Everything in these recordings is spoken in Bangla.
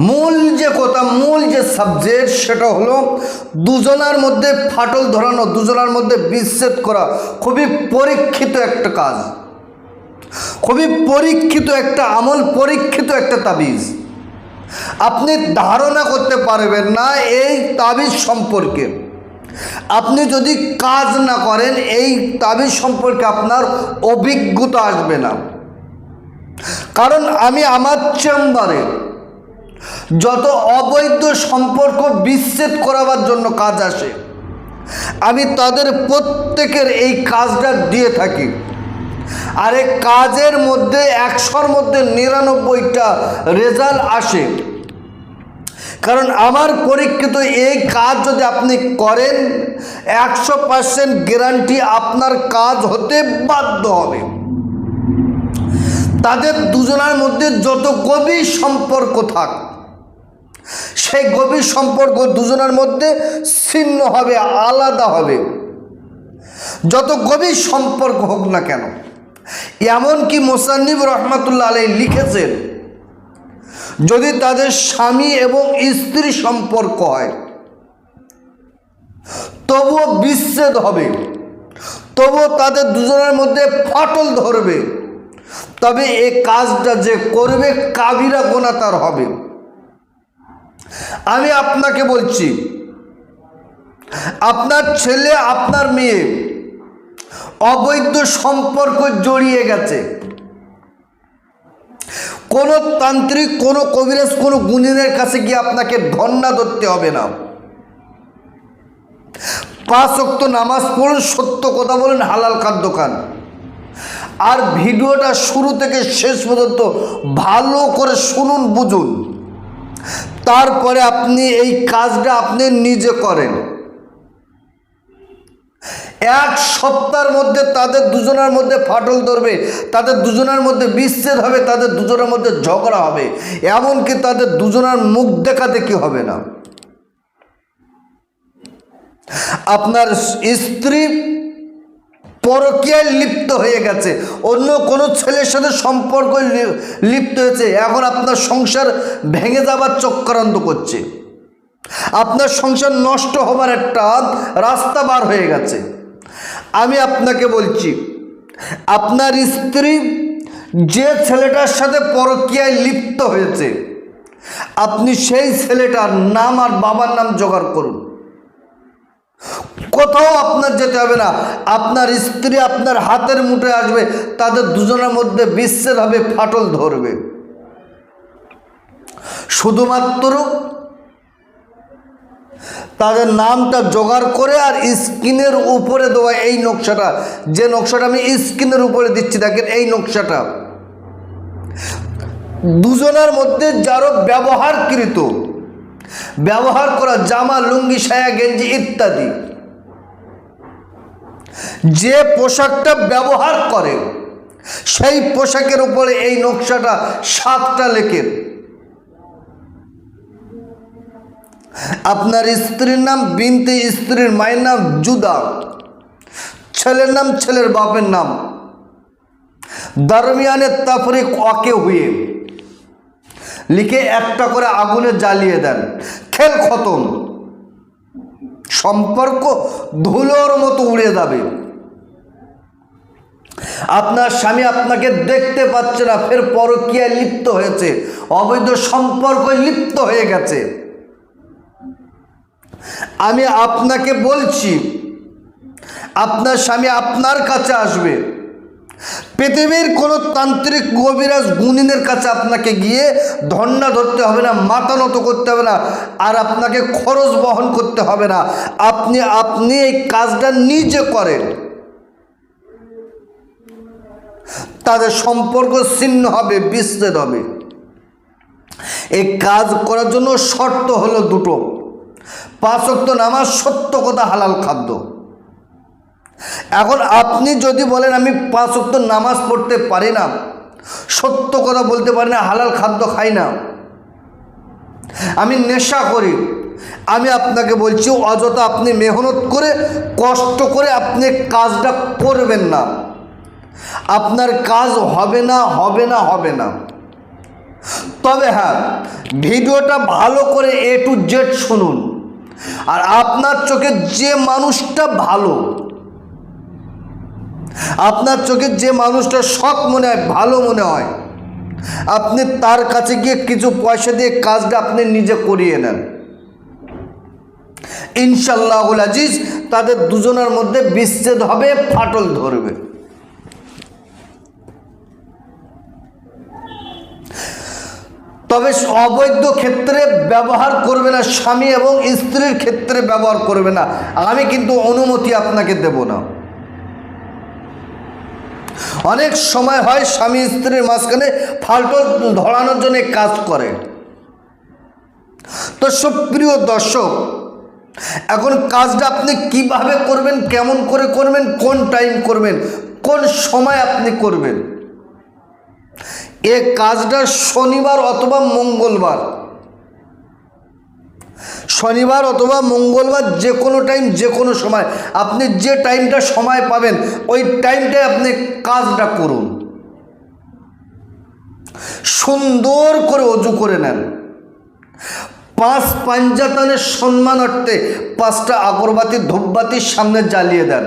মূল যে কথা, মূল যে সাবজেক্ট সেটা হলো দুজনার মধ্যে ফাটল ধরানো, দুজনার মধ্যে বিচ্ছেদ করা। খুবই পরীক্ষিত একটা কাজ। খুবই পরীক্ষিত একটা আমল, পরীক্ষিত একটা তাবিজ। আপনি ধারণা করতে পারবেন না এই তাবিজ সম্পর্কে। আপনি যদি কাজ না করেন, এই তাবিজ সম্পর্কে আপনার অভিজ্ঞতা আসবে না। কারণ আমি আমার চেম্বারে যত অবৈধ সম্পর্ক বিচ্ছেদ করাবার জন্য কাজ আসে, আমি তাদের প্রত্যেকের এই কাজটা দিয়ে থাকি। আর এই কাজের মধ্যে একশোর মধ্যে নিরানব্বইটা রেজাল্ট আসে। কারণ আমার পরীক্ষিত এই কাজ যদি আপনি করেন, একশো পার্সেন্ট গ্যারান্টি আপনার কাজ হতে বাধ্য হবে। তাদের দুজনের মধ্যে যত গভীর সম্পর্ক থাক সেই গভীর সম্পর্ক দুজনের মধ্যে ছিন্ন হবে, আলাদা হবে। যত গভীর সম্পর্ক হোক না কেন, এমনকি মোসান্নিব রহমাতুল্লাহ আলাই লিখেছেন, যদি তাদের স্বামী এবং স্ত্রী সম্পর্ক হয়, তবুও বিচ্ছেদ হবে, তবুও তাদের দুজনের মধ্যে ফাটল ধরবে, তবে এই কাজটা যে করবে কাবিরা গোনা তার হবে। আমি আপনাকে বলছি, আপনার ছেলে, আপনার মেয়ে অবৈধ সম্পর্ক জড়িয়ে গেছে। কোনো তান্ত্রিক, কোনো কবিরাজ, কোনো গুণিনের কাছে গিয়ে আপনাকে ধন্না ধরতে হবে না। পাঁচ অক্ত নামাজ পড়ুন, সত্য কথা বলেন, হালাল খাদ্য খান। আর ভিডিওটা শুরু থেকে শেষ পর্যন্ত ভালো করে শুনুন, বুঝুন। তারপরে আপনি এই কাজটা আপনি নিজে করেন। এক সপ্তাহের মধ্যে তাদের দুজনের মধ্যে ফাটল ধরবে, তাদের দুজনের মধ্যে বিচ্ছেদ হবে, তাদের দুজনের মধ্যে ঝগড়া হবে। এমনকি তাদের দুজনের মুখ দেখা দেখি হবে না? আপনার স্ত্রী পরকীয়ায় লিপ্ত হয়ে গেছে। অন্য কোনো ছেলের সাথে সম্পর্ক লিপ্ত হয়েছে। এখন আপনার সংসার ভেঙে যাবার চক্রান্ত করছে। আপনার সংসার নষ্ট হবার একটা রাস্তা বার হয়ে গেছে। আমি আপনাকে বলছি, আপনার স্ত্রী যে ছেলেটার সাথে পরকীয়ায় লিপ্ত হয়েছে, আপনি সেই ছেলেটার নাম আর বাবার নাম জোগাড় করুন। কোথাও আপনার যেতে হবে না। আপনার স্ত্রী আপনার হাতের মুঠে আসবে, তাদের দুজনের মধ্যে বিচ্ছেদ হবে ফাটল ধরবে। শুধুমাত্র তাদের নামটা জোগাড় করে আর স্ক্রিনের উপরে দেওয়া এই নকশাটা। যে নকশাটা আমি স্ক্রিনের উপরে দিচ্ছি, দেখেন এই নকশাটা। দুজনের মধ্যে যারও ব্যবহারকৃত, ব্যবহার করা জামা, লুঙ্গি, সায়া, গেঞ্জি ইত্যাদি। যে পোশাকটা ব্যবহার করে, সেই পোশাকের উপরে এই নকশাটা সাতটা লেখেন। আপনার স্ত্রীর নাম, বিনতে স্ত্রীর মায়ের নাম জুদা। ছেলের নাম, ছেলের বাপের নাম। দরমিয়ানের তাফরিক অকে হুয়ে। লিখে একটা করে আগুনে জ্বালিয়ে দেন। খেল খতম। সম্পর্ক ধুলোর মতো উড়ে যাবে। আপনার স্বামী আপনাকে দেখতে পাচ্ছে না, ফের পরকিয়ায় লিপ্ত হয়েছে, অবৈধ সম্পর্ক লিপ্ত হয়ে গেছে। আমি আপনাকে বলছি, আপনার স্বামী আপনার কাছে আসবে। পৃথিবীর কোনো তান্ত্রিক কবিরাজ গুণিনের কাছে আপনাকে গিয়ে ধন্না ধরতে হবে না, মাথা নত করতে হবে না, আর আপনাকে খরচ বহন করতে হবে না। আপনি আপনি এই কাজটা নিজে করেন। তাদের সম্পর্ক ছিন্ন হবে, বিচ্ছেদ হবে। এই কাজ করার জন্য শর্ত হলো দুটো। পাঁচক্ত নামাজ সত্য কথা হালাল খাদ্য। এখন আপনি যদি বলেন আমি পাঁচ ওয়াক্ত নামাজ পড়তে পারি না, সত্য কথা বলতে পারি না, হালাল খাদ্য খাই না, আমি নেশা করি, আমি আপনাকে বলছি অযথা আপনি মেহনত করে, কষ্ট করে আপনি কাজটা করবেন না। আপনার কাজ হবে না হবে না হবে না। তবে হ্যাঁ ভিডিওটা ভালো করে এ টু জেড শুনুন। আর আপনার চোখে যে মানুষটা ভালো আপনার চোখের যে মানুষটা সৎ মনে হয়, ভালো মনে হয়, আপনি তার কাছে গিয়ে কিছু পয়সা দিয়ে কাজটা আপনি নিজে করিয়ে নেন। ইনশাল্লাহুল আজিজ, তাদের দুজনের মধ্যে বিচ্ছেদ হবে, ফাটল ধরবে। তবে অবৈধ ক্ষেত্রে ব্যবহার করবে না, স্বামী এবং স্ত্রীর ক্ষেত্রে ব্যবহার করবে না। আমি কিন্তু অনুমতি আপনাকে দেব না। অনেক সময় হয় স্বামী স্ত্রীর মাঝখানে ফাল্টল ধরানোর জন্য কাজ করে। তো সুপ্রিয় দর্শক, এখন কাজটা আপনি কীভাবে করবেন, কেমন করে করবেন, কোন টাইম করবেন, কোন সময় আপনি করবেন? এ কাজটা শনিবার অথবা মঙ্গলবার। শনিবার অথবা মঙ্গলবার যে কোনো টাইম যে কোনো সময়, আপনি যে টাইমটা সময় পাবেন, ওই টাইমটায় আপনি কাজটা করুন। সুন্দর করে অজু করে নেন। পাঁচ পাঞ্জাতানের সম্মানার্থে পাঁচটা আগরবাতি ধূপবাতির সামনে জ্বালিয়ে দেন।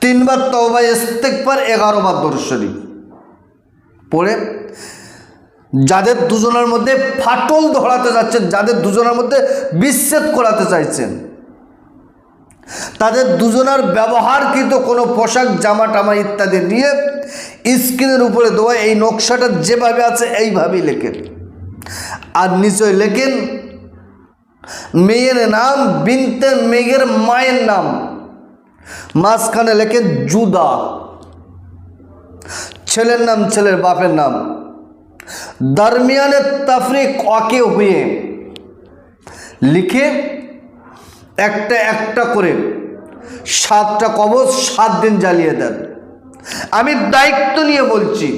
তিনবার ইস্তেকবার এগারো বার দর্শনী পড়ে যাদের দুজনের মধ্যে ফাটল ধরাতে যাচ্ছেন, যাদের দুজনের মধ্যে বিচ্ছেদ করাতে চাইছেন। তাদের দুজনের ব্যবহারকৃত কোনো পোশাক, জামা টামা ইত্যাদি নিয়ে স্ক্রিনের উপরে দেওয়া এই নকশাটা যেভাবে আছে, এইভাবেই লেখেন। আর নিচে লেখেন, মেয়ের নাম, বিনতে মেঘের মায়ের নাম। মাঝখানে লেখেন, জুদা। ছেলের নাম, ছেলের বাপের নাম। দরমিয়ানে তফরিক অকে হুয়ে লিখে একটা একটা করে সাতটা কবচ সাত দিন জ্বালিয়ে দেন আমি দায়িত্ব নিয়ে বলছি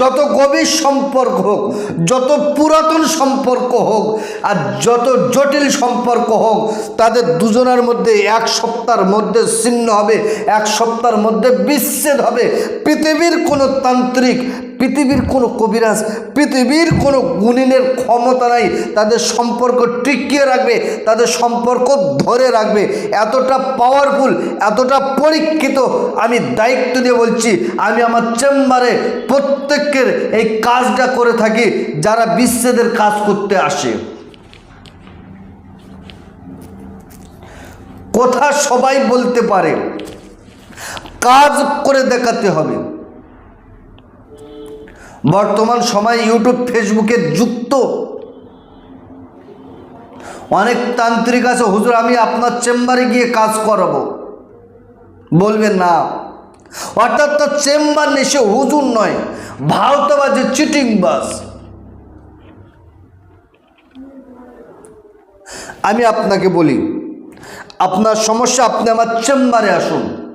যত গভীর সম্পর্ক হোক, যত পুরাতন সম্পর্ক হোক, আর যত জটিল সম্পর্ক হোক, তাদের দুজনের মধ্যে এক সপ্তাহের মধ্যে ছিন্ন হবে, এক সপ্তাহের মধ্যে বিচ্ছেদ হবে। পৃথিবীর কোনো তান্ত্রিক পৃথিবীর কোনো কবিরাজ, পৃথিবীর কোনো গুণিনের ক্ষমতা নাই। তাদের সম্পর্ক টিকিয়ে রাখবে, তাদের সম্পর্ক ধরে রাখবে। এতটা পাওয়ারফুল এতটা পরীক্ষিত আমি দায়িত্ব দিয়ে বলছি, আমি আমার চেম্বারে প্রত্যেকের এই কাজটা করে থাকি, যারা বিশ্বেদের কাজ করতে আসে। কথা সবাই বলতে পারে। কাজ করে দেখাতে হবে। বর্তমান সময় ইউটিউব, ফেসবুকে যুক্ত। অনেক তান্ত্রিক আছে, হুজুর, আমি আপনার চেম্বারে গিয়ে কাজ করাবো। বলবেন, না। অর্থাৎ তার চেম্বার নেই সে হুজুর নয় ভারতবাজি চিটিং বাস আমি আপনাকে বলি, আপনার সমস্যা, আপনি আমার চেম্বারে আসুন।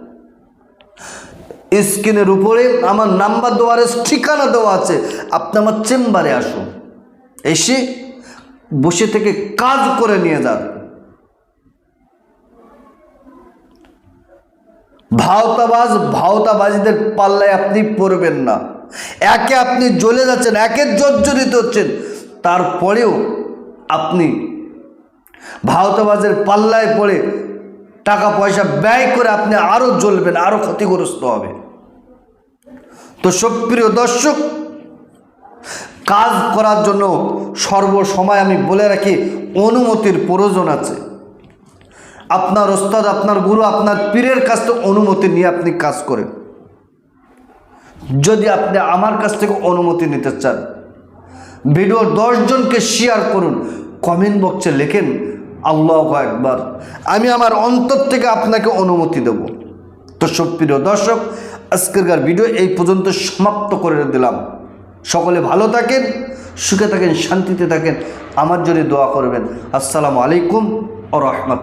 স্ক্রিনের উপরে আমার নাম্বার দেওয়া আছে ঠিকানা দেওয়া আছে। আপনি আমার চেম্বারে আসুন। এসে বসে থেকে কাজ করে নিয়ে যান। ভাওতাবাজ, ভাওতাবাজিদের পাল্লায় আপনি পড়বেন না। একে আপনি জ্বলে যাচ্ছেন, একে জর্জরিত হচ্ছেন। তারপরেও আপনি ভাওতাবাজের পাল্লায় পড়ে টাকা পয়সা ব্যয় করে আপনি আরও জ্বলবেন আরও ক্ষতিগ্রস্ত হবে। তো সুপ্রিয় দর্শক, কাজ করার জন্য সর্বসময় আমি বলে রাখি, অনুমতির প্রয়োজন আছে। আপনার ওস্তাদ, আপনার গুরু, আপনার পীরের কাছ থেকে অনুমতি নিয়ে আপনি কাজ করেন। যদি আপনি আমার কাছ থেকে অনুমতি নিতে চান, ভিডিও দশজনকে শেয়ার করুন কমেন্ট বক্সে লেখেন, আল্লাহ একবার আমি আমার অন্তর থেকে আপনাকে অনুমতি দেব। তো সুপ্রিয় দর্শক আজকেরকার ভিডিও এই পর্যন্ত সমাপ্ত করে দিলাম। সকলে ভালো থাকেন, সুখে থাকেন, শান্তিতে থাকেন, আমার জন্য দোয়া করবেন। আসসালামু আলাইকুম ও রহমত